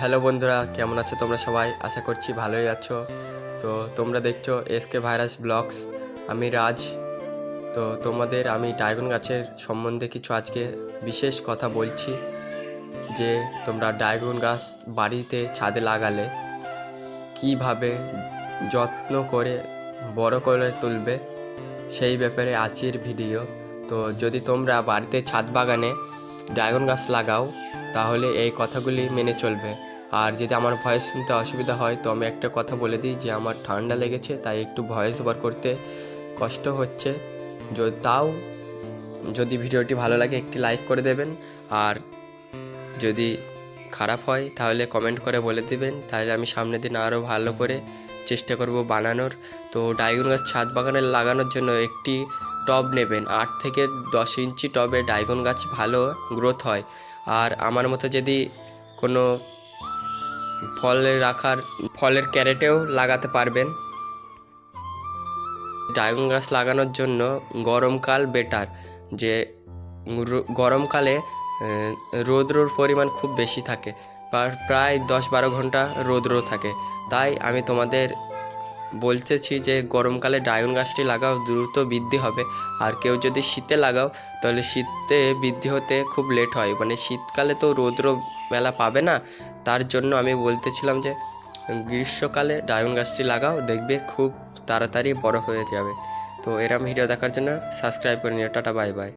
Hello বন্ধুরা, কেমন আছো তোমরা সবাই? আশা করছি ভালোই আছো। তো তোমরা দেখছ এসকে ভাইরাস ব্লগস। আমি রাজ। তো তোমাদের আমি ড্রাগন গাছের সম্বন্ধে কিছু আজকে বিশেষ কথা বলছি, যে তোমরা ড্রাগন গাছ বাড়িতে ছাদে লাগালে কীভাবে যত্ন করে বড় করে তুলবে সেই ব্যাপারে আজকের ভিডিও। তো যদি তোমরা বাড়িতে ছাদ বাগানে ড্রাগন গাছ লাগাও তাহলে এই কথাগুলি মেনে চলবে। আর যদি আমার ভয়েস শুনতে অসুবিধা হয়, তো আমি একটা কথা বলে দিই যে, আমার ঠান্ডা লেগেছে, তাই একটু ভয়েস ওভার করতে কষ্ট হচ্ছে। তাও যদি ভিডিওটি ভালো লাগে, একটি লাইক করে দেবেন। আর যদি খারাপ হয়, তাহলে কমেন্ট করে বলে দিবেন। তাহলে আমি সামনের দিন আরও ভালো করে চেষ্টা করব বানানোর। তো ডাইগন গাছ ছাদ বাগানে লাগানোর জন্য একটি টব নেবেন। আট থেকে দশ ইঞ্চি টবে ডাইগন গাছ ভালো গ্রোথ হয়। আর আমার মতো যদি কোনো ফলের রাখার, ফলের ক্যারেটেও লাগাতে পারবেন। ড্রাগন গাছ লাগানোর জন্য গরমকাল বেটার, যে গরমকালে রৌদ্রর পরিমাণ খুব বেশি থাকে। প্রায় দশ বারো ঘণ্টা রৌদ্র থাকে। তাই আমি তোমাদের বলতেছি যে গরমকালে ড্রাগন গাছটি লাগাও, দ্রুত বৃদ্ধি হবে। আর কেউ যদি শীতে লাগাও, তাহলে শীতে বৃদ্ধি হতে খুব লেট হয়। মানে শীতকালে তো রৌদ্র মেলা পাবে না। তার জন্য আমি বলতেছিলাম যে, গ্রীষ্মকালে ড্রাগন গাছটি লাগাও, দেখবে খুব তাড়াতাড়ি বড় হয়ে যাবে। তো এরম ভিডিও দেখার জন্য সাবস্ক্রাইব করে নিও। Tata bye bye